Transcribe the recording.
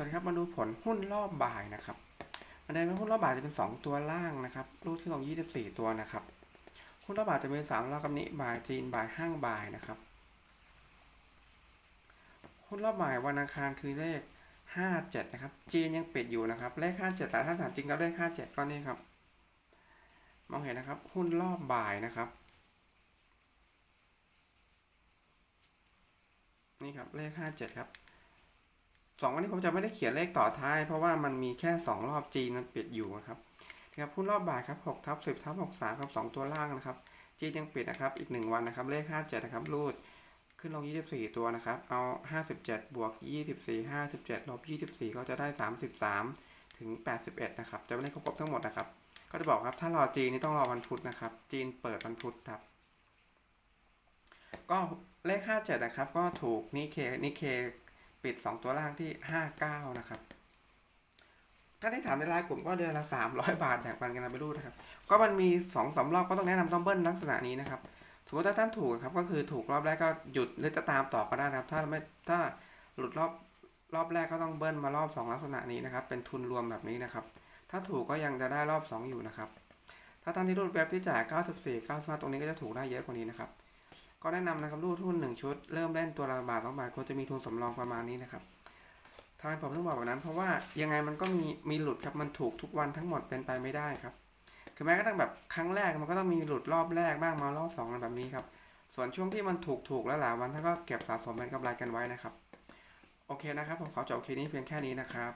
วัสดีครับมาดูผลหุ้นรอบบ่ายนะครับอันนี้หุ้นรอบบ่ายจะเป็น 2 ตัวล่างนะครับรูดที่ลง 24 ตัวนะครับ หุ้นรอบบ่ายจะมี3รอบกับนี้บ่ายจีนบ่ายห้างบ่ายนะครับ หุ้นรอบบ่ายวันอังคารคือเลข 57 นะครับ จีนยังปิดอยู่นะครับ เลข 57แต่ถ้าถามจริงแล้วเลข 57 ก็นี่ครับ มองเห็นนะครับ หุ้นรอบบ่ายนะครับ นี่ครับเลข 57 ครับ สองวันนี้ผมจะไม่ได้เขียนเลขต่อท้าย เพราะว่ามันมีแค่ 2 รอบจีนมันปิดอยู่นะครับนะครับหุ้นรอบบ่ายครับ6ทับ10ทับ63ครับ2ตัวล่างนะครับจีนยังปิดนะครับอีก 1 วันนะครับเลข57นะครับรูดขึ้นลง 24 ตัวนะครับเอา 57 บวก 24 57ลบ24 ก็จะได้ 33 ถึง 81 นะครับ จะไม่ได้ครบทั้งหมดนะครับ ก็จะบอกครับถ้ารอจีนนี่ต้องรอวันพุธนะครับ จีนเปิดวันพุธครับ ก็เลข 57 นะครับ ก็ถูกนิเคนิเค ปิด 2 ตัวล่างที่ 59 นะครับ ถ้าได้ถามในไลน์กลุ่มก็เดือนละ 300 บาทแบ่งปันกันนะไปรูดนะครับ ก็มันมี2อสรอบก็ต้องแนะนำต้องเบิ้ลลักษณะนี้นะครับ สมมติถ้าท่านถูกครับก็คือถูกรอบแรกก็หยุดหรือจะตามต่อก็ได้นะครับ ถ้าไม่ถ้าหลุดรอบรอบแรกก็ต้องเบิ้ลมารอบ 2 ลักษณะนี้นะครับ เป็นทุนรวมแบบนี้นะครับ ถ้าถูกก็ยังจะได้รอบ 2 อยู่นะครับ ถ้าท่านที่รูดเว็บที่จ่าย 94 95 ตรงนี้ก็จะถูกได้เยอะกว่านี้นะครับ ก็แนะนำนะครับรูดหุ้นหนึ่งชุดเริ่มเล่นตัวละบาทสองบาทควรจะมีทุนสำรองประมาณนี้นะครับทางผมต้องบอกแบบนั้น เพราะว่ายังไงมันก็มีมีหลุดครับมันถูกทุกวันทั้งหมดเป็นไปไม่ได้ครับคือแม้กระทั่งแบบครั้งแรกมันก็ต้องมีหลุดรอบแรกบ้างมารอบสองอะไรแบบนี้ครับส่วนช่วงที่มันถูกถูกแล้วหลายวันท่านก็เก็บสะสมเป็นกำไรกันไว้นะครับ โอเคนะครับ ผมขอจบคลิปนี้เพียงแค่นี้นะครับ